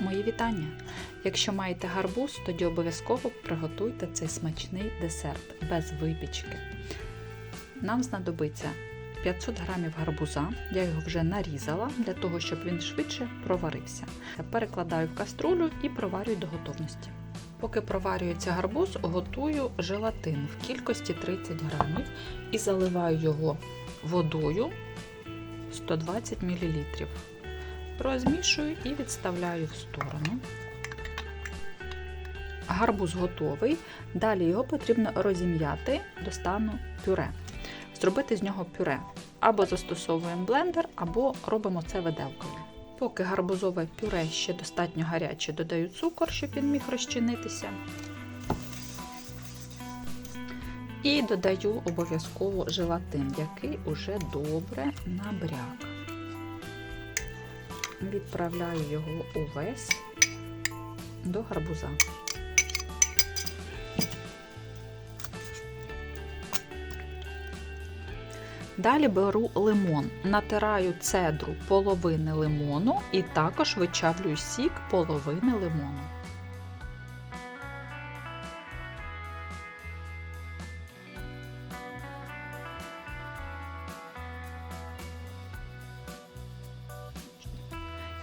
Мої вітання! Якщо маєте гарбуз, тоді обов'язково приготуйте цей смачний десерт без випічки. Нам знадобиться 500 г гарбуза, я його вже нарізала для того, щоб він швидше проварився. Перекладаю в каструлю і проварюю до готовності. Поки проварюється гарбуз, готую желатин в кількості 30 грамів і заливаю його водою 120 мл. Розмішую і відставляю в сторону. Гарбуз готовий. Далі його потрібно розім'яти до стану пюре. Зробити з нього пюре. Або застосовуємо блендер, або робимо це виделкою. Поки гарбузове пюре ще достатньо гаряче, додаю цукор, щоб він міг розчинитися. І додаю обов'язково желатин, який уже добре набряк. Відправляю його увесь до гарбуза. Далі беру лимон, натираю цедру половини лимону і також вичавлюю сік половини лимону.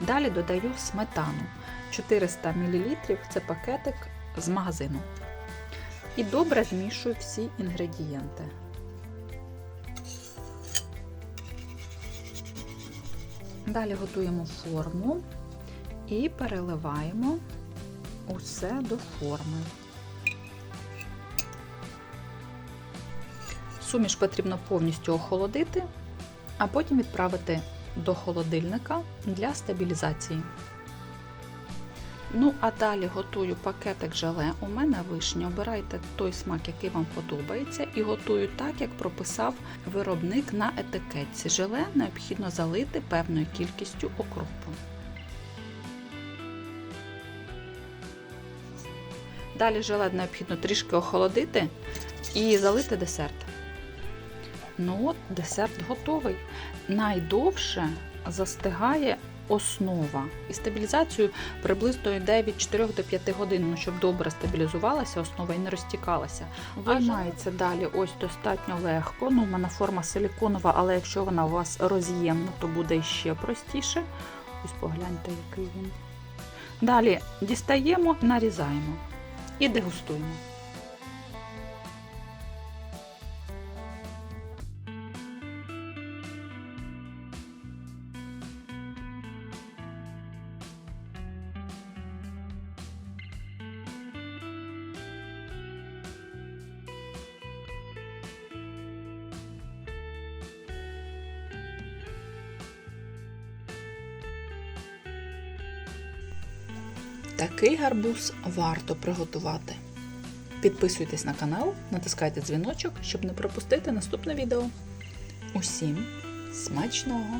Далі додаю сметану 400 мл це пакетик з магазину. І добре змішую всі інгредієнти. Далі готуємо форму і переливаємо усе до форми. Суміш потрібно повністю охолодити, а потім відправити до холодильника для стабілізації. Ну, а далі готую пакетик желе. У мене вишня. Обирайте той смак, який вам подобається, і готую так, як прописав виробник на етикетці. Желе необхідно залити певною кількістю окропу. Далі желе необхідно трішки охолодити і залити десерт. Ну от, десерт готовий. Найдовше застигає основа. І стабілізацію приблизно йде від 4 до 5 годин, ну, щоб добре стабілізувалася основа і не розтікалася. Виймається далі ось достатньо легко. Ну, У мене форма силіконова, але якщо вона у вас роз'ємна, то буде ще простіше. Ось погляньте, який він. Далі дістаємо, нарізаємо і дегустуємо. Такий гарбуз варто приготувати. Підписуйтесь на канал, натискайте дзвіночок, щоб не пропустити наступне відео. Усім смачного!